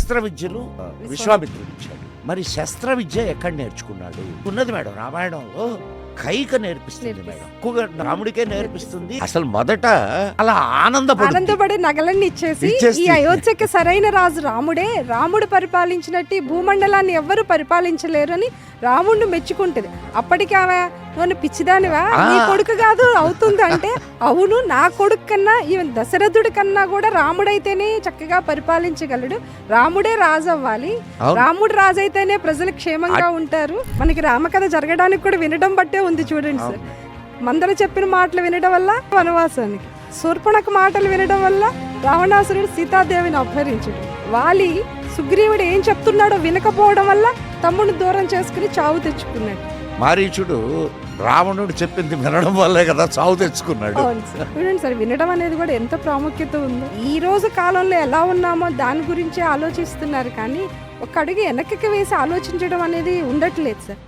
అస్త్ర విద్యలు విశ్వామిత్రుడు ఇచ్చాడు. మరి శస్త్ర విద్య ఎక్కడ నేర్చుకున్నాడు? ఉన్నది మేడం రామాయణంలో. కైక నేర్పిస్తుంది. మేడం. ఎక్కువగా రాముడికే నేర్పిస్తుంది. అసలు మొదట అలా ఆనందపడు ఆనందపడి నగలన్నీ ఇచ్చేసి ఇచ్చేసి. ఈ అయోధ్యకి సరైన రాజు రాముడే రాముడు పరిపాలించినట్టు ఈ భూమండలాన్ని ఎవ్వరు పరిపాలించలేరు అని రాముడిని మెచ్చుకుంటది. అప్పటికి ఆమె నన్ను పిచ్చిదానివా. నీ కొడుకు కాదు అవుతుంది అంటే అవును నా కొడుకు కన్నా ఈవెన్ దశరథుడి కన్నా కూడా రాముడైతేనే చక్కగా పరిపాలించగలడు. రాముడే రాజు అవ్వాలి అవును. రాముడు రాజు అయితేనే ప్రజలు క్షేమంగా ఉంటారు. మనకి రామకథ జరగడానికి కూడా వినడం బట్టే ఉంది చూడండి సార్. మందర చెప్పిన మాటలు వినడం వల్ల వనవాసానికి శూర్పణక మాటలు వినడం వల్ల రావణాసురుడు సీతాదేవిని అపహరించడు. వాలి సుగ్రీవుడు ఏం చెప్తున్నాడో వినకపోవడం వల్ల తమ్ముడిని దూరం చేసుకుని చావు తెచ్చుకున్నాడు. మారీచుడు రావణుడు చెప్పింది వినడం వల్లే కదా చావు తెచ్చుకున్నాడు. చూడండి సార్ వినడం అనేది కూడా ఎంత ప్రాముఖ్యత ఉందో. ఈ రోజు కాలంలో ఎలా ఉన్నామో దాని గురించే ఆలోచిస్తున్నారు కానీ ఒక అడుగు వెనక్కి వేసి ఆలోచించడం అనేది ఉండట్లేదు సార్.